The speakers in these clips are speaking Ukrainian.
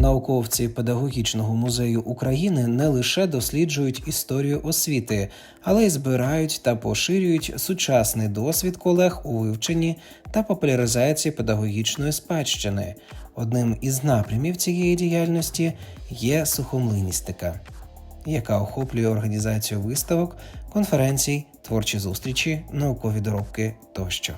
Науковці педагогічного музею України не лише досліджують історію освіти, але й збирають та поширюють сучасний досвід колег у вивченні та популяризації педагогічної спадщини. Одним із напрямів цієї діяльності є сухомлиністика, яка охоплює організацію виставок, конференцій, творчі зустрічі, наукові доробки тощо.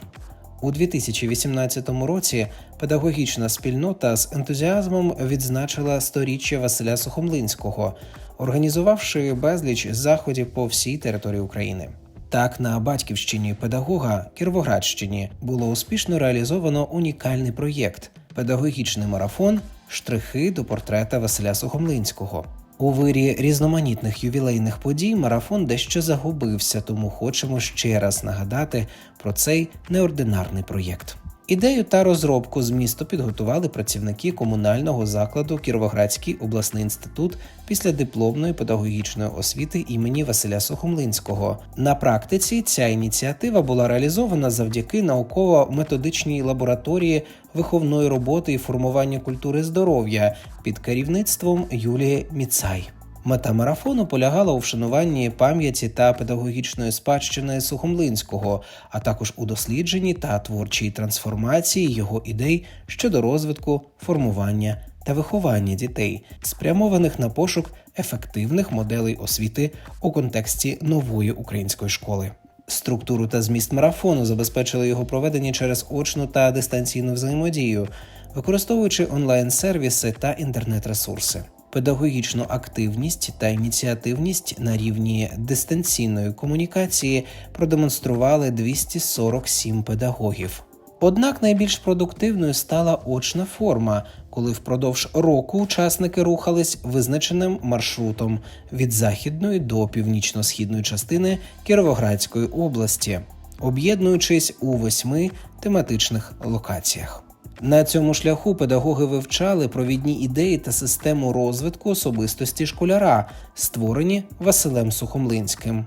У 2018 році педагогічна спільнота з ентузіазмом відзначила сторіччя Василя Сухомлинського, організувавши безліч заходів по всій території України. Так, на батьківщині педагога Кіровоградщині було успішно реалізовано унікальний проєкт педагогічний марафон Штрихи до портрета Василя Сухомлинського. У вирі різноманітних ювілейних подій марафон дещо загубився, тому хочемо ще раз нагадати про цей неординарний проєкт. Ідею та розробку змісту підготували працівники комунального закладу Кіровоградський обласний інститут після дипломної педагогічної освіти імені Василя Сухомлинського. На практиці ця ініціатива була реалізована завдяки науково-методичній лабораторії виховної роботи і формування культури здоров'я під керівництвом Юлії Міцай. Мета марафону полягала у вшануванні пам'яті та педагогічної спадщини Сухомлинського, а також у дослідженні та творчій трансформації його ідей щодо розвитку, формування та виховання дітей, спрямованих на пошук ефективних моделей освіти у контексті нової української школи. Структуру та зміст марафону забезпечили його проведення через очну та дистанційну взаємодію, використовуючи онлайн-сервіси та інтернет-ресурси. Педагогічну активність та ініціативність на рівні дистанційної комунікації продемонстрували 247 педагогів. Однак найбільш продуктивною стала очна форма, коли впродовж року учасники рухались визначеним маршрутом від західної до північно-східної частини Кіровоградської області, об'єднуючись у восьми тематичних локаціях. На цьому шляху педагоги вивчали провідні ідеї та систему розвитку особистості школяра, створені Василем Сухомлинським.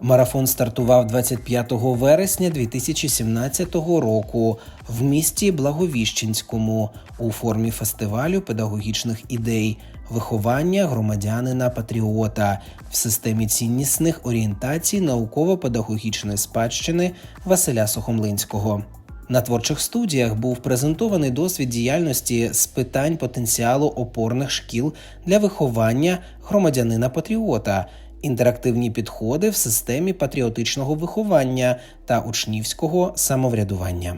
Марафон стартував 25 вересня 2017 року в місті Благовіщенському у формі фестивалю педагогічних ідей, виховання громадянина патріота в системі ціннісних орієнтацій науково-педагогічної спадщини Василя Сухомлинського. На творчих студіях був презентований досвід діяльності з питань потенціалу опорних шкіл для виховання громадянина патріота, інтерактивні підходи в системі патріотичного виховання та учнівського самоврядування.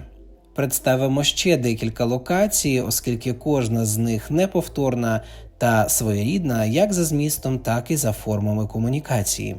Представимо ще декілька локацій, оскільки кожна з них неповторна та своєрідна як за змістом, так і за формами комунікації.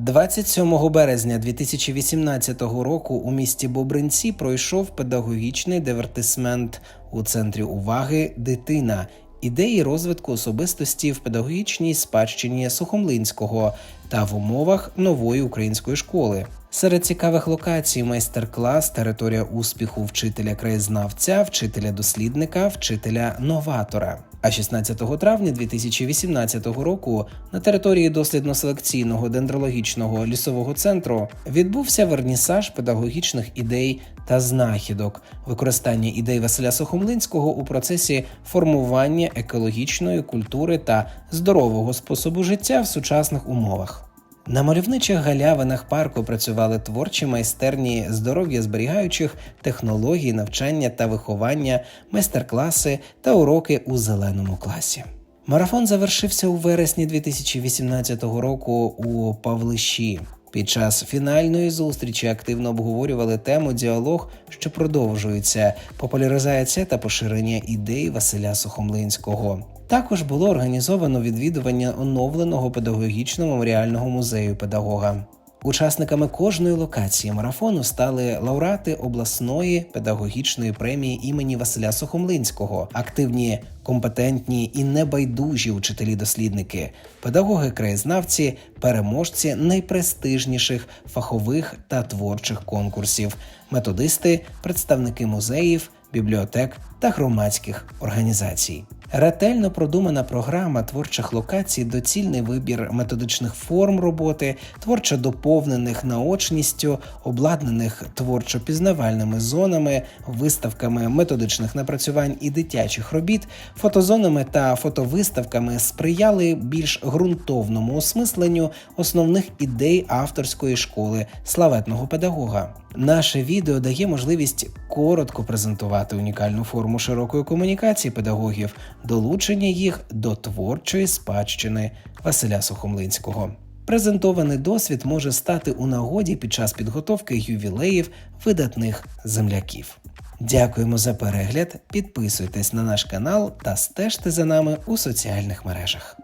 27 березня 2018 року у місті Бобринці пройшов педагогічний дивертисмент у центрі уваги Дитина ідеї розвитку особистості в педагогічній спадщині Сухомлинського та в умовах нової української школи. Серед цікавих локацій майстер-клас, територія успіху вчителя краєзнавця, вчителя дослідника, вчителя новатора. А 16 травня 2018 року на території дослідно-селекційного дендрологічного лісового центру відбувся вернісаж педагогічних ідей та знахідок, використання ідей Василя Сухомлинського у процесі формування екологічної культури та здорового способу життя в сучасних умовах. На мальовничих галявинах парку працювали творчі майстерні здоров'я зберігаючих технологій навчання та виховання, майстер-класи та уроки у зеленому класі. Марафон завершився у вересні 2018 року у Павлищі. Під час фінальної зустрічі активно обговорювали тему діалог, що продовжується, популяризація та поширення ідей Василя Сухомлинського. Також було організовано відвідування оновленого педагогічного меморіального музею педагога. Учасниками кожної локації марафону стали лауреати обласної педагогічної премії імені Василя Сухомлинського, активні, компетентні і небайдужі учителі-дослідники, педагоги-краєзнавці, переможці найпрестижніших фахових та творчих конкурсів, методисти, представники музеїв, бібліотек та громадських організацій. Ретельно продумана програма творчих локацій, доцільний вибір методичних форм роботи, творчо доповнених наочністю, обладнаних творчо-пізнавальними зонами, виставками методичних напрацювань і дитячих робіт, фотозонами та фотовиставками сприяли більш ґрунтовному осмисленню основних ідей авторської школи славетного педагога. Наше відео дає можливість коротко презентувати унікальну форму широкої комунікації педагогів, долучення їх до творчої спадщини Василя Сухомлинського. Презентований досвід може стати у нагоді під час підготовки ювілеїв видатних земляків. Дякуємо за перегляд, підписуйтесь на наш канал та стежте за нами у соціальних мережах.